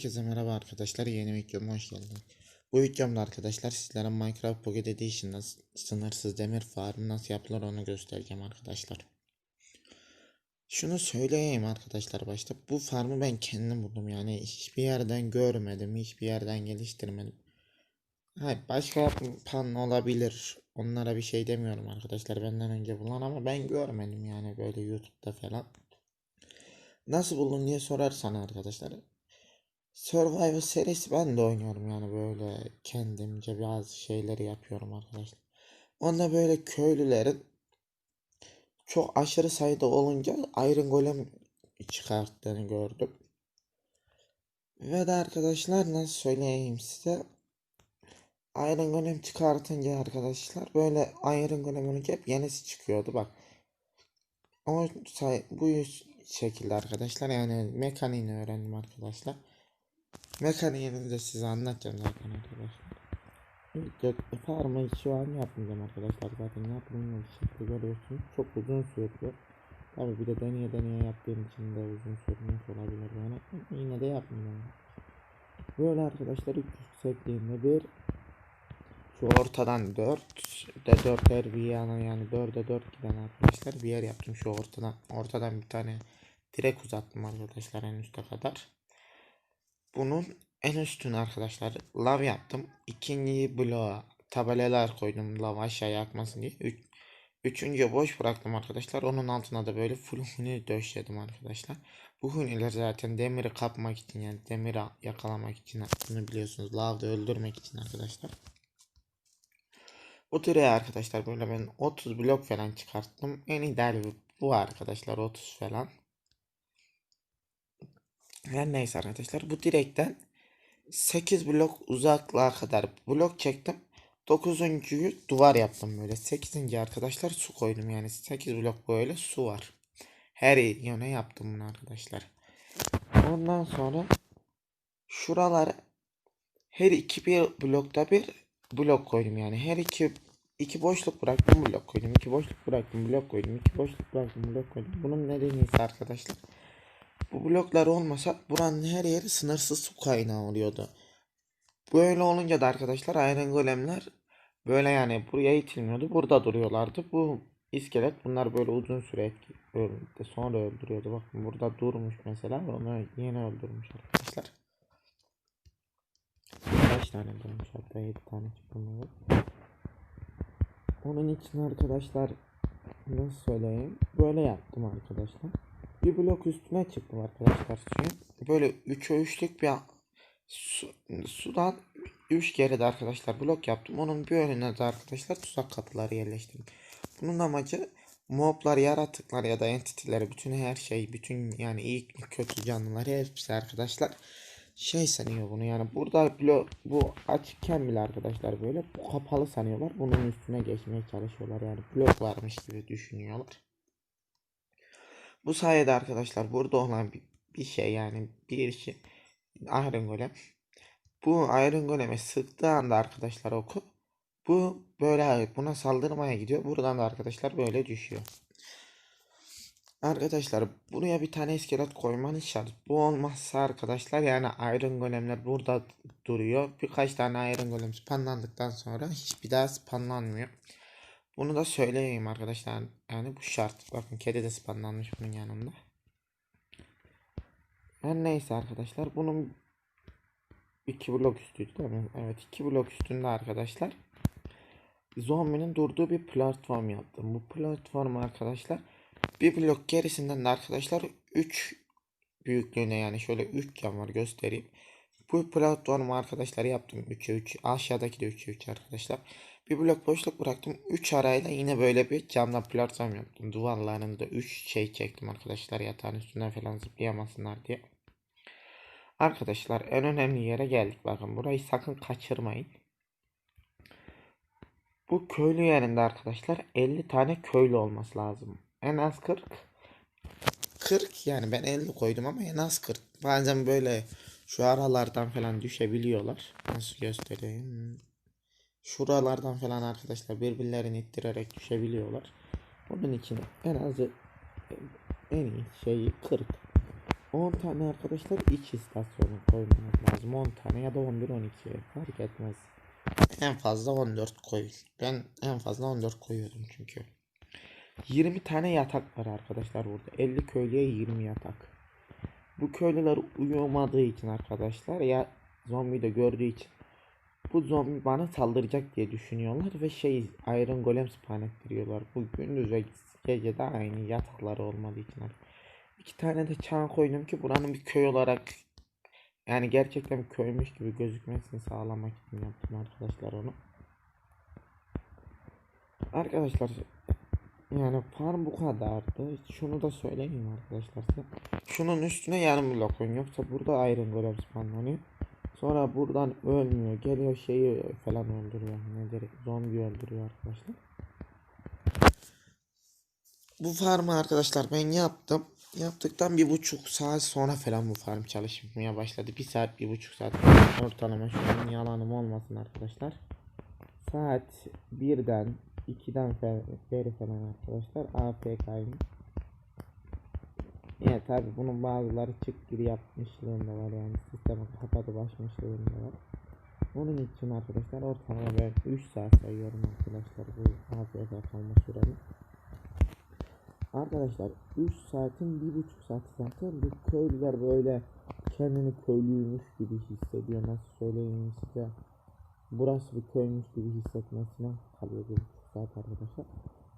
Herkese merhaba arkadaşlar. Yeni videoma hoş geldiniz. Bu videomda arkadaşlar sizlere Minecraft Pocket Edition'da sınırsız demir farmı nasıl yapılır onu göstereceğim arkadaşlar. Şunu söyleyeyim arkadaşlar başta. Bu farmı ben kendim buldum. Yani hiçbir yerden görmedim. Hiçbir yerden geliştirmedim. Hayır, başka yapan olabilir. Onlara bir şey demiyorum arkadaşlar. Benden önce bulan ama ben görmedim yani böyle YouTube'da falan. Nasıl buldun diye sorarsan arkadaşlar. Survivor serisi ben de oynuyorum yani böyle kendimce bazı şeyleri yapıyorum arkadaşlar. Onda böyle köylülerin çok aşırı sayıda olunca Iron Golem çıkarttığını gördüm. Ve de arkadaşlar nasıl söyleyeyim size Iron Golem çıkartınca arkadaşlar böyle Iron Golem olunca hep yenisi çıkıyordu bak. O say bu şekilde arkadaşlar yani mekaniğini öğrendim arkadaşlar. Mekaniğini de size anlatacağım zaten arkadaşlar. Gök farmı şu an yapmayacağım arkadaşlar zaten yaptığım şekli görüyorsunuz. Çok uzun sürüyor. Tabi bir de deneye deneye yaptığım için de uzun sürmüş olabilir yani. Yine de yapmayacağım. Böyle arkadaşlar 3 yüksekliğinde bir şu ortadan 4 de 4'er bir yana yani 4'e 4 giden arkadaşlar bir yer yaptım şu ortadan ortadan bir tane direk uzattım arkadaşlar en üste kadar. Bunun en üstüne arkadaşlar lav yaptım. İkinci bloğa tabelalar koydum lav aşağıya akmasın diye. Üç, üçüncü boş bıraktım arkadaşlar. Onun altına da böyle full huni döşedim arkadaşlar. Bu huniler zaten demiri kapmak için yani demiri yakalamak için bunu biliyorsunuz. Lavda öldürmek için arkadaşlar. Bu türe arkadaşlar böyle ben 30 blok falan çıkarttım. En ideal bu arkadaşlar 30 falan. Her neyse arkadaşlar bu direkten 8 blok uzaklığa kadar blok çektim. 9.'yu duvar yaptım böyle. 8. arkadaşlar su koydum yani 8 blok böyle su var. Her yöne yaptım bunu arkadaşlar. Ondan sonra şuralara her iki bir blokta bir blok koydum yani. Her iki iki boşluk bıraktım blok koydum. iki boşluk bıraktım blok koydum. iki boşluk bıraktım blok koydum. Bunun nedeni ise arkadaşlar bu bloklar olmasa buranın her yeri sınırsız su kaynağı oluyordu. Böyle olunca da arkadaşlar Iron Golemler böyle yani buraya itilmiyordu. Burada duruyorlardı. Bu iskelet bunlar böyle uzun süre etki öldü. Sonra öldürüyordu. Bakın burada durmuş mesela. Onu yeni öldürmüş arkadaşlar. Kaç tane durmuş hatta 7 tane çıkmıyor. Onun için arkadaşlar nasıl söyleyeyim böyle yaptım arkadaşlar. Bir blok üstüne çıktım arkadaşlar. Böyle 3'e 3'lük bir su, sudan 3 kere de arkadaşlar blok yaptım. Onun bir önüne de arkadaşlar tuzak kapıları yerleştirdim. Bunun amacı moblar, yaratıklar ya da entity'leri bütün her şey, bütün yani iyi kötü canlılar hepsi arkadaşlar şey sanıyor bunu yani burada blok bu açıkken bile arkadaşlar böyle bu kapalı sanıyorlar. Bunun üstüne geçmeye çalışıyorlar yani blok varmış gibi düşünüyorlar. Bu sayede arkadaşlar burada olan bir, bir şey yani bir şey Iron Golem. Bu Iron Golem'e sıktığı anda arkadaşlar oku bu böyle buna saldırmaya gidiyor. Buradan da arkadaşlar böyle düşüyor. Arkadaşlar buraya bir tane iskelet koymanız şart. Bu olmazsa arkadaşlar yani Iron Golem'ler burada duruyor. Birkaç tane Iron Golem spanlandıktan sonra hiçbir daha spanlanmıyor. Bunu da söyleyeyim arkadaşlar. Yani bu şart. Bakın kedi de spanlanmış bunun yanında. Her neyse arkadaşlar bunun iki blok üstüydü değil mi? Evet iki blok üstünde arkadaşlar. Zombinin durduğu bir platform yaptım. Bu platform arkadaşlar bir blok gerisinden de arkadaşlar 3 büyüklüğüne yani şöyle 3 cam var göstereyim. Bu platformu arkadaşlar yaptım 3'e 3. Aşağıdaki de 3'e 3 arkadaşlar. Bir blok boşluk bıraktım. 3 arayla yine böyle bir camdan platform yaptım. Duvarlarında 3 şey çektim arkadaşlar yatağın üstünden falan zıplayamasınlar diye. Arkadaşlar en önemli yere geldik. Bakın burayı sakın kaçırmayın. Bu köylü yerinde arkadaşlar 50 tane köylü olması lazım. En az 40. 40 yani ben 50 koydum ama en az 40. Bazen böyle şu aralardan falan düşebiliyorlar. Nasıl göstereyim? Şuralardan falan arkadaşlar birbirlerini ittirerek düşebiliyorlar. Onun için en az en iyi şey 40. 10 tane arkadaşlar iç istasyonu koymanız lazım. 10 tane ya da 11 12 fark etmez. En fazla 14 koy. Ben en fazla 14 koyuyordum çünkü. 20 tane yatak var arkadaşlar burada. 50 köylüye 20 yatak. Bu köylüler uyumadığı için arkadaşlar ya zombi de gördüğü için bu zombi bana saldıracak diye düşünüyorlar ve şey Iron Golem spawn ettiriyorlar. Bu gündüz ve gece de aynı yatakları olmadığı için. İki tane de çan koydum ki buranın bir köy olarak yani gerçekten bir köymüş gibi gözükmesini sağlamak için yaptım arkadaşlar onu. Arkadaşlar yani farm bu kadardı. Şunu da söyleyeyim arkadaşlar. Şunun üstüne yarım blok koyun yoksa burada Iron Golem spawnlanıyor. Sonra buradan ölmüyor. Geliyor şeyi falan öldürüyor. Nedir? Zombi öldürüyor arkadaşlar. Bu farmı arkadaşlar ben yaptım. Yaptıktan bir buçuk saat sonra falan bu farm çalışmaya başladı. Bir saat, bir buçuk saat ortalama şu an yalanım olmasın arkadaşlar. Saat birden, ikiden fe- beri falan arkadaşlar AFK'yım. Evet tabi bunun bazıları çık gir yapmışlığında var yani sistemi kapatıp açmışlığında var. Onun için arkadaşlar ortalama ben 3 saat sayıyorum arkadaşlar bu AFK kalma süremi. Arkadaşlar 3 saatin 1,5 saati zaten bu köylüler böyle kendini köylüymüş gibi hissediyor. Nasıl söyleyeyim size. Burası bir köymüş gibi hissetmesine kalıyor 1,5 saat arkadaşlar.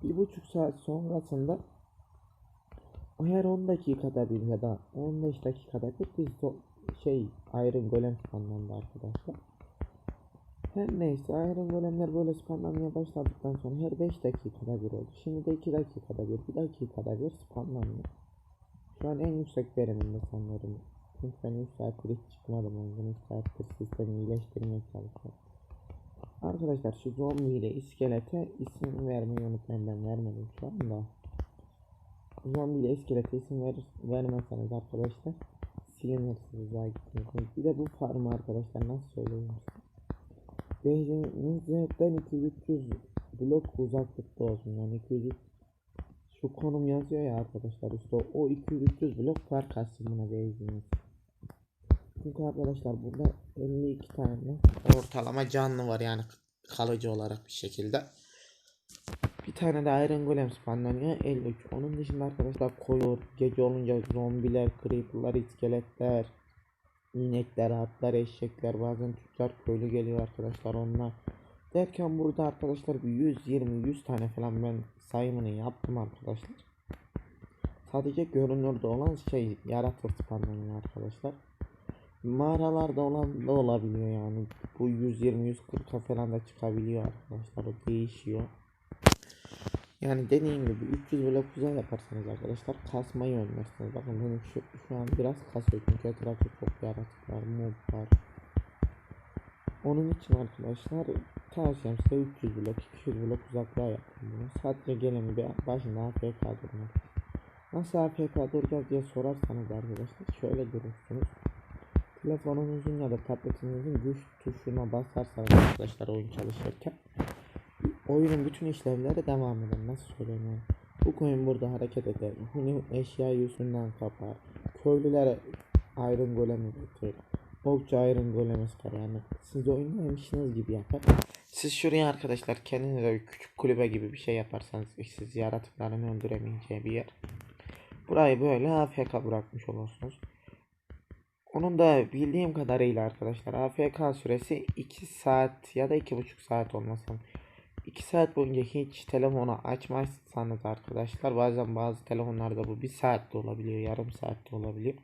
1,5 saat sonrasında her 10 dakikada bir ya da 15 dakikada bir biz to- şey Iron Golem spawnlandı arkadaşlar. Her neyse Iron Golemler böyle spawnlanmaya başladıktan sonra her 5 dakikada bir oldu. Şimdi de 2 dakikada bir, 1 dakikada bir spawnlanıyor. Şu an en yüksek veriminde sanırım. Çünkü ben 3 saattir hiç çıkmadım oyundan. 3 saattir sistemi iyileştirmeye çalışıyorum. Arkadaşlar şu zombi ile iskelete isim vermeyi unutmayın ben vermedim şu anda. Zombi ile iskelete isim ver, vermezseniz arkadaşlar silinirsiniz daha gitmiyorsunuz. Bir de bu farmı arkadaşlar nasıl söyleyeyim. Base'inizden 200 blok uzaklıkta olsun yani 200 şu konum yazıyor ya arkadaşlar işte o 200 blok fark atsın buna base'iniz. Çünkü arkadaşlar burada 52 tane ortalama canlı var yani kalıcı olarak bir şekilde. Bir tane de Iron Golem spawnlanıyor 53. Onun dışında arkadaşlar koyur gece olunca zombiler, creeperlar, iskeletler, inekler, atlar, eşekler bazen tüccar köylü geliyor arkadaşlar onlar. Derken burada arkadaşlar bir 120 100 tane falan ben sayımını yaptım arkadaşlar. Sadece görünürde olan şey yaratır spawnlanıyor arkadaşlar. Mağaralarda olan da olabiliyor yani. Bu 120 140 falan da çıkabiliyor arkadaşlar. O değişiyor. Yani dediğim gibi 300 blok güzel yaparsanız arkadaşlar kasmayı önlersiniz. Bakın benim şu, şu an biraz kasıyor çünkü etrafta çok yaratık var, mob var. Onun için arkadaşlar tavsiyem size 300 blok, 200 blok uzaklığa yapın bunu. Sadece gelin bir başında AFK durun. Nasıl AFK duracağız diye sorarsanız arkadaşlar şöyle durursunuz. Telefonunuzun ya da tabletinizin güç tuşuna basarsanız arkadaşlar oyun çalışırken oyunun bütün işlevleri devam eder. Nasıl söyleyeyim? Bu koyun burada hareket eder. Bunu eşya yüzünden kapar. Köylüler Iron Golem üretir. Okçu Iron Golem sıkar yani. Siz oynamışsınız gibi yapar. Siz şuraya arkadaşlar kendinize bir küçük kulübe gibi bir şey yaparsanız siz yaratıkların öldüremeyeceği bir yer. Burayı böyle AFK bırakmış olursunuz. Onun da bildiğim kadarıyla arkadaşlar AFK süresi 2 saat ya da 2,5 saat olmasın. 2 saat boyunca hiç telefonu açmazsanız arkadaşlar bazen bazı telefonlarda bu 1 saat de olabiliyor yarım saat de olabiliyor.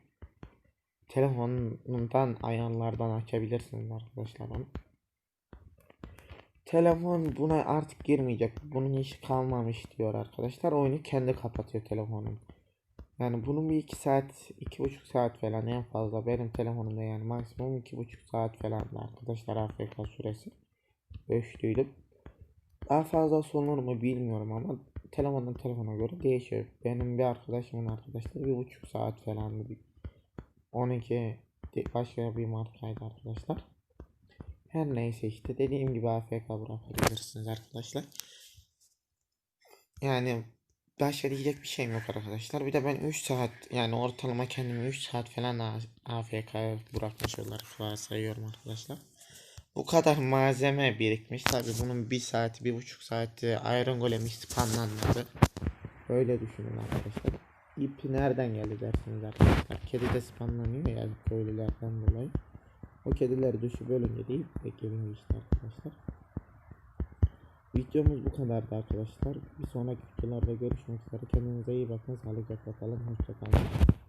Telefonundan ayarlardan açabilirsiniz arkadaşlar onu. Telefon buna artık girmeyecek. Bunun işi kalmamış diyor arkadaşlar. Oyunu kendi kapatıyor telefonun. Yani bunun bir 2 saat, 2,5 saat falan en fazla benim telefonumda yani maksimum 2,5 saat falan arkadaşlar AFK süresi. Ölçtüydüm. Daha fazla olur mu bilmiyorum ama telefondan telefona göre değişiyor. Benim bir arkadaşımın arkadaşları bir buçuk saat falan bir 12 de- başka bir markaydı arkadaşlar. Her neyse işte dediğim gibi AFK bırakabilirsiniz arkadaşlar. Yani başka diyecek bir şeyim yok arkadaşlar. Bir de ben 3 saat yani ortalama kendimi 3 saat falan AFK bırakmış olarak varsayıyorum arkadaşlar. Bu kadar malzeme birikmiş. Tabi bunun 1 saati, 1,5 saati Iron Golem spamlanmadı. Öyle düşünün arkadaşlar. İp nereden geldi dersiniz arkadaşlar. Kedi de spamlanıyor ya köylülerden dolayı. O kediler düşüp ölünce de ip de işte arkadaşlar. Videomuz bu kadardı arkadaşlar. Bir sonraki videolarda görüşmek üzere. Kendinize iyi bakın. Sağlıcakla kalın. Hoşçakalın.